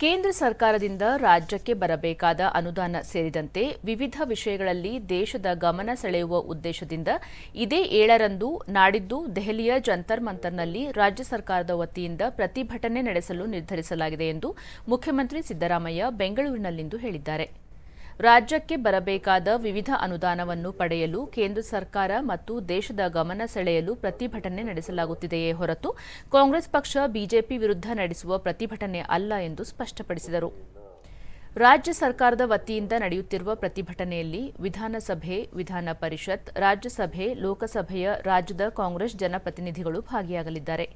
ಕೇಂದ್ರ ಸರ್ಕಾರದಿಂದ ರಾಜ್ಯಕ್ಕೆ ಬರಬೇಕಾದ ಅನುದಾನ ಸೇರಿದಂತೆ ವಿವಿಧ ವಿಷಯಗಳಲ್ಲಿ ದೇಶದ ಗಮನ ಸೆಳೆಯುವ ಉದ್ದೇಶದಿಂದ ಇದೇ ಏಳರಂದು ನಾಡಿದ್ದು ದೆಹಲಿಯ ಜಂತರ್ ಮಂತರ್ನಲ್ಲಿ ರಾಜ್ಯ ಸರ್ಕಾರದ ವತಿಯಿಂದ ಪ್ರತಿಭಟನೆ ನಡೆಸಲು ನಿರ್ಧರಿಸಲಾಗಿದೆ ಎಂದು ಮುಖ್ಯಮಂತ್ರಿ ಸಿದ್ದರಾಮಯ್ಯ ಬೆಂಗಳೂರಿನಲ್ಲಿಂದು ಹೇಳಿದ್ದಾರೆ. ರಾಜ್ಯಕ್ಕೆ ಬರಬೇಕಾದ ವಿವಿಧ ಅನುದಾನವನ್ನು ಪಡೆಯಲು ಕೇಂದ್ರ ಸರ್ಕಾರ ಮತ್ತು ದೇಶದ ಗಮನ ಸೆಳೆಯಲು ಪ್ರತಿಭಟನೆ ನಡೆಸಲಾಗುತ್ತಿದೆಯೇ ಹೊರತು ಕಾಂಗ್ರೆಸ್ ಪಕ್ಷ ಬಿಜೆಪಿ ವಿರುದ್ಧ ನಡೆಸುವ ಪ್ರತಿಭಟನೆ ಅಲ್ಲ ಎಂದು ಸ್ಪಷ್ಟಪಡಿಸಿದರು. ರಾಜ್ಯ ಸರ್ಕಾರದ ವತಿಯಿಂದ ನಡೆಯುತ್ತಿರುವ ಪ್ರತಿಭಟನೆಯಲ್ಲಿ ವಿಧಾನಸಭೆ, ವಿಧಾನ ಪರಿಷತ್, ರಾಜ್ಯಸಭೆ, ಲೋಕಸಭೆಯ ರಾಜ್ಯದ ಕಾಂಗ್ರೆಸ್ ಜನಪ್ರತಿನಿಧಿಗಳು ಭಾಗಿಯಾಗಲಿದ್ದಾರೆ.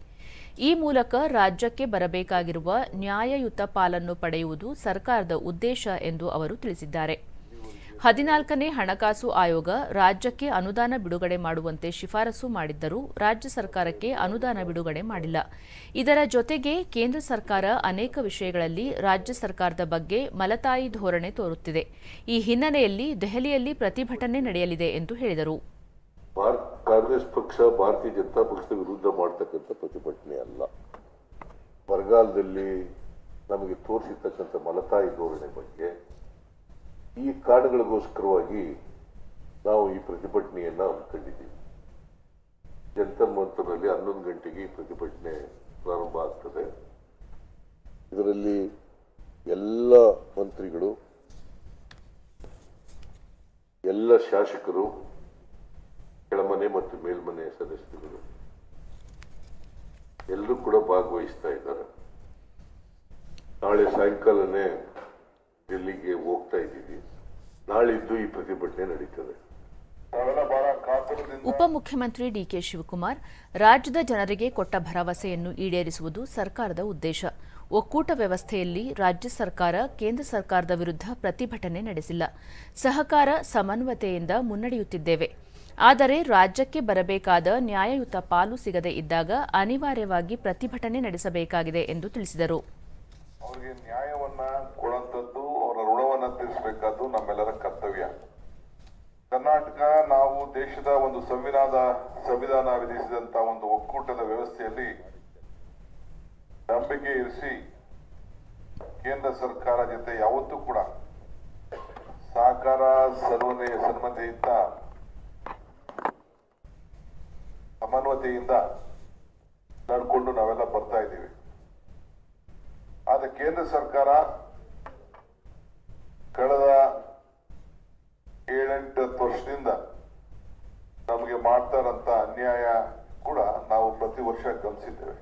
ಈ ಮೂಲಕ ರಾಜ್ಯಕ್ಕೆ ಬರಬೇಕಾಗಿರುವ ನ್ಯಾಯಯುತ ಪಾಲನ್ನು ಪಡೆಯುವುದು ಸರ್ಕಾರದ ಉದ್ದೇಶ ಎಂದು ಅವರು ತಿಳಿಸಿದ್ದಾರೆ. ಹದಿನಾಲ್ಕನೇ ಹಣಕಾಸು ಆಯೋಗ ರಾಜ್ಯಕ್ಕೆ ಅನುದಾನ ಬಿಡುಗಡೆ ಮಾಡುವಂತೆ ಶಿಫಾರಸು ಮಾಡಿದ್ದರೂ ರಾಜ್ಯ ಸರ್ಕಾರಕ್ಕೆ ಅನುದಾನ ಬಿಡುಗಡೆ ಮಾಡಿಲ್ಲ. ಇದರ ಜೊತೆಗೆ ಕೇಂದ್ರ ಸರ್ಕಾರ ಅನೇಕ ವಿಷಯಗಳಲ್ಲಿ ರಾಜ್ಯ ಸರ್ಕಾರದ ಬಗ್ಗೆ ಮಲತಾಯಿ ಧೋರಣೆ ತೋರುತ್ತಿದೆ. ಈ ಹಿನ್ನೆಲೆಯಲ್ಲಿ ದೆಹಲಿಯಲ್ಲಿ ಪ್ರತಿಭಟನೆ ನಡೆಯಲಿದೆ ಎಂದು ಹೇಳಿದರು. ಕಾಂಗ್ರೆಸ್ ಪಕ್ಷ ಭಾರತೀಯ ಜನತಾ ಪಕ್ಷದ ವಿರುದ್ಧ ಮಾಡತಕ್ಕಂಥ ಪ್ರತಿಭಟನೆ ಅಲ್ಲ. ಬರಗಾಲದಲ್ಲಿ ನಮಗೆ ತೋರಿಸಿರ್ತಕ್ಕಂಥ ಮಲತಾಯಿ ಧೋರಣೆ ಬಗ್ಗೆ ಈ ಕಾರಣಗಳಿಗೋಸ್ಕರವಾಗಿ ನಾವು ಈ ಪ್ರತಿಭಟನೆಯನ್ನು ಹಮ್ಮಿಕೊಂಡಿದ್ದೀವಿ ಜಂತರ್ ಮಂತರ್ನಲ್ಲಿ ಹನ್ನೊಂದು ಗಂಟೆಗೆ ಈ ಪ್ರತಿಭಟನೆ ಪ್ರಾರಂಭ ಆಗ್ತದೆ. ಇದರಲ್ಲಿ ಎಲ್ಲ ಮಂತ್ರಿಗಳು, ಎಲ್ಲ ಶಾಸಕರು, ಕೆಳಮನೆ ಮತ್ತು ಮೇಲ್ಮನೆ ಸದಸ್ಯರುಗಳು ಎಲ್ಲರೂ ಕೂಡ ಭಾಗವಹಿಸ್ತಾ ಇದ್ದಾರೆ. ನಾಳೆ ಸಾಯಂಕಾಲನೇ ಡೆಲ್ಲಿಗೆ ಹೋಗ್ತಾ ಇದ್ದೀವಿ. ನಾಳಿದ್ದು ಈ ಪ್ರತಿಭಟನೆ ನಡೀತದೆ. ಉಪಮುಖ್ಯಮಂತ್ರಿ ಡಿಕೆ ಶಿವಕುಮಾರ್ ರಾಜ್ಯದ ಜನರಿಗೆ ಕೊಟ್ಟ ಭರವಸೆಯನ್ನು ಈಡೇರಿಸುವುದು ಸರ್ಕಾರದ ಉದ್ದೇಶ. ಒಕ್ಕೂಟ ವ್ಯವಸ್ಥೆಯಲ್ಲಿ ರಾಜ್ಯ ಸರ್ಕಾರ ಕೇಂದ್ರ ಸರ್ಕಾರದ ವಿರುದ್ಧ ಪ್ರತಿಭಟನೆ ನಡೆಸಿಲ್ಲ. ಸಹಕಾರ ಸಮನ್ವಯತೆಯಿಂದ ಮುನ್ನಡೆಯುತ್ತಿದ್ದೇವೆ. ಆದರೆ ರಾಜ್ಯಕ್ಕೆ ಬರಬೇಕಾದ ನ್ಯಾಯಯುತ ಪಾಲು ಸಿಗದೇ ಇದ್ದಾಗ ಅನಿವಾರ್ಯವಾಗಿ ಪ್ರತಿಭಟನೆ ನಡೆಸಬೇಕಾಗಿದೆ ಎಂದು ತಿಳಿಸಿದರು. ತೀರಿಸಬೇಕಾದ್ದು ನಮ್ಮೆಲ್ಲರ ಕರ್ತವ್ಯ. ಕರ್ನಾಟಕ ನಾವು ದೇಶದ ಒಂದು ಸಂವಿಧಾನ ಸಂವಿಧಾನ ವಿಧಿಸಿದಂತ ಒಂದು ಒಕ್ಕೂಟದ ವ್ಯವಸ್ಥೆಯಲ್ಲಿ ನಂಬಿಕೆ ಇರಿಸಿ ಕೇಂದ್ರ ಸರ್ಕಾರ ಜೊತೆ ಯಾವತ್ತೂ ಕೂಡ ಸಹಕಾರ ಸರ್ವನೆ ಸನ್ಮತೆಯಿಂದ ಸಮನ್ವತೆಯಿಂದ ನಡ್ಕೊಂಡು ನಾವೆಲ್ಲ ಬರ್ತಾ ಇದ್ದೀವಿ. ಆದ್ರೆ ಕೇಂದ್ರ ಸರ್ಕಾರ ನಮಗೆ ಮಾಡ್ತಾ ಇರೋಂಥ ಅನ್ಯಾಯ ಕೂಡ ನಾವು ಪ್ರತಿ ವರ್ಷ ಗಮನಿಸಿದ್ದೇವೆ.